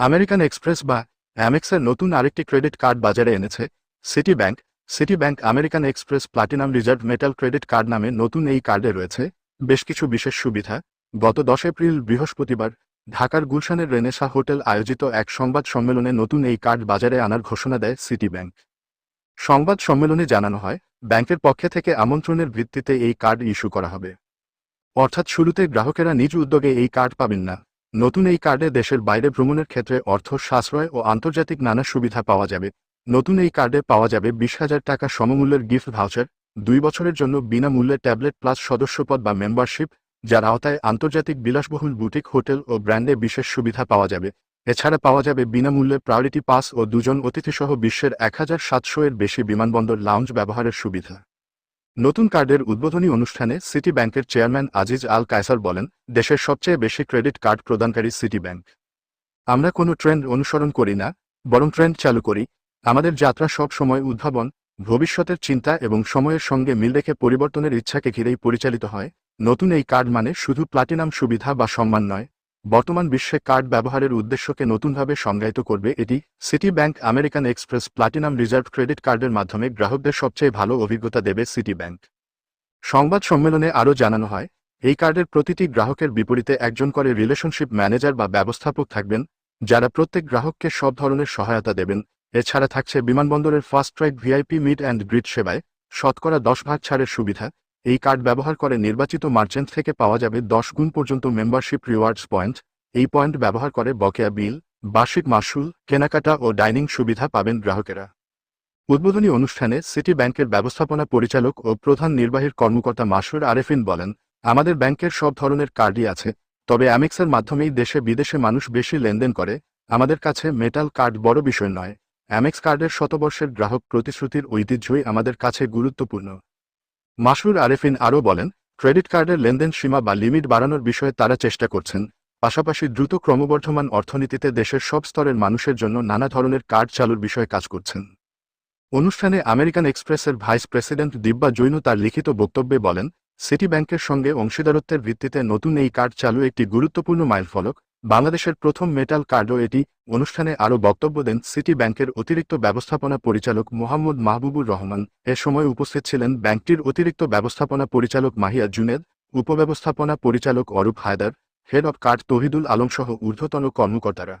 American express বা অ্যামেক্সের নতুন আরেকটি ক্রেডিট কার্ড বাজারে এনেছে City Bank City Bank American Express platinum reserve metal credit card নামে নতুন এই কার্ডে রয়েছে। বেশ কিছু বিশেষ সুবিধা। গত দশ এপ্রিল বৃহস্পতিবার ঢাকার গুলশানের রেনেসা হোটেল আয়োজিত এক সংবাদ সম্মেলনে নতুন এই কার্ড বাজারে আনার ঘোষণা দেয় সিটি ব্যাংক সংবাদ সম্মেলনে জানানো হয়, ব্যাংকের পক্ষে থেকে আমন্ত্রণের ভিত্তিতে এই কার্ড ইস্যু করা হবে। অর্থাৎ শুরুতে গ্রাহকেরা নিজ উদ্যোগে এই কার্ড পাবেন না। নতুন এই কার্ডে দেশের বাইরে ভ্রমণের ক্ষেত্রে অর্থ সাশ্রয় ও আন্তর্জাতিক নানা সুবিধা পাওয়া যাবে। নতুন এই কার্ডে পাওয়া যাবে বিশ হাজার টাকা সমমূল্যের গিফট ভাউচার, দুই বছরের জন্য বিনামূল্যে ট্যাবলেট প্লাস সদস্যপদ বা মেম্বারশিপ, যার আওতায় আন্তর্জাতিক বিলাসবহুল বুটিক, হোটেল ও ব্র্যান্ডে বিশেষ সুবিধা পাওয়া যাবে। এছাড়া পাওয়া যাবে বিনামূল্যে প্রায়োরিটি পাস ও দুজন অতিথিসহ বিশ্বের এক হাজার সাতশো এর বেশি বিমানবন্দর লাউঞ্জ ব্যবহারের সুবিধা। নতুন কার্ডের উদ্বোধনী অনুষ্ঠানে সিটি ব্যাংকের চেয়ারম্যান আজিজ আল কায়সার বলেন, দেশের সবচেয়ে বেশি ক্রেডিট কার্ড প্রদানকারী সিটি ব্যাংক। আমরা কোনো ট্রেন্ড অনুসরণ করি না, বরং ট্রেন্ড চালু করি। আমাদের যাত্রা সব সময় উদ্ভাবন, ভবিষ্যতের চিন্তা এবং সময়ের সঙ্গে মিল রেখে পরিবর্তনের ইচ্ছাকে ঘিরেই পরিচালিত হয়। নতুন এই কার্ড মানে শুধু প্লাটিনাম সুবিধা বা সম্মান নয়। বর্তমান বিশ্বে কার্ড ব্যবহারের উদ্দেশ্যকে নতুনভাবে সংজ্ঞায়িত করবে এটি City Bank American Express platinum reserve credit কার্ডের মাধ্যমে গ্রাহকদের সবচেয়ে ভালো অভিজ্ঞতা দেবে সিটি ব্যাংক সংবাদ সম্মেলনে আরও জানানো হয়, এই কার্ডের প্রতিটি গ্রাহকের বিপরীতে একজন করে রিলেশনশিপ ম্যানেজার বা ব্যবস্থাপক থাকবেন, যারা প্রত্যেক গ্রাহককে সব ধরনের সহায়তা দেবেন। এছাড়া থাকছে বিমানবন্দরের fast track VIP meet and greet সেবায় শতকরা দশ ভাগ ছাড়ের সুবিধা এই কার্ড ব্যবহার করে নির্বাচিত মার্চেন্ট থেকে পাওয়া যাবে দশ গুণ পর্যন্ত মেম্বারশিপ রিওয়ার্ডস পয়েন্ট। এই পয়েন্ট ব্যবহার করে বকেয়া বিল, বার্ষিক মাসুল, কেনাকাটা ও ডাইনিং সুবিধা পাবেন গ্রাহকেরা। উদ্বোধনী অনুষ্ঠানে সিটি ব্যাংকের ব্যবস্থাপনা পরিচালক ও প্রধান নির্বাহীর কর্মকর্তা মাসুর আরেফিন বলেন, আমাদের ব্যাংকের সব ধরনের কার্ডই আছে, তবে অ্যামেক্সের মাধ্যমেই দেশে বিদেশে মানুষ বেশি লেনদেন করে। আমাদের কাছে মেটাল কার্ড বড় বিষয় নয়। অ্যামেক্স কার্ডের শতবর্ষের গ্রাহক প্রতিশ্রুতির ঐতিহ্যই আমাদের কাছে গুরুত্বপূর্ণ। মাসুর আরেফিন আরও বলেন, ক্রেডিট কার্ডের লেনদেন সীমা বা লিমিট বাড়ানোর বিষয়ে তারা চেষ্টা করছেন। পাশাপাশি দ্রুত ক্রমবর্ধমান অর্থনীতিতে দেশের সব স্তরের মানুষের জন্য নানা ধরনের কার্ড চালুর বিষয়ে কাজ করছেন। অনুষ্ঠানে আমেরিকান এক্সপ্রেসের ভাইস প্রেসিডেন্ট দিব্যা জৈন তার লিখিত বক্তব্যে বলেন সিটি ব্যাংকের সঙ্গে অংশীদারত্বের ভিত্তিতে নতুন এই কার্ড চালু একটি গুরুত্বপূর্ণ মাইলফলক। বাংলাদেশের প্রথম মেটাল কার্ডও এটি। অনুষ্ঠানে আরও বক্তব্য দেন সিটি ব্যাংকের অতিরিক্ত ব্যবস্থাপনা পরিচালক মোহাম্মদ মাহবুবুর রহমান। এ সময় উপস্থিত ছিলেন ব্যাংকটির অতিরিক্ত ব্যবস্থাপনা পরিচালক মাহিয়া জুনেদ, উপব্যবস্থাপনা পরিচালক Arup Haider, head of card Tohidul আলমসহ ঊর্ধ্বতন কর্মকর্তারা।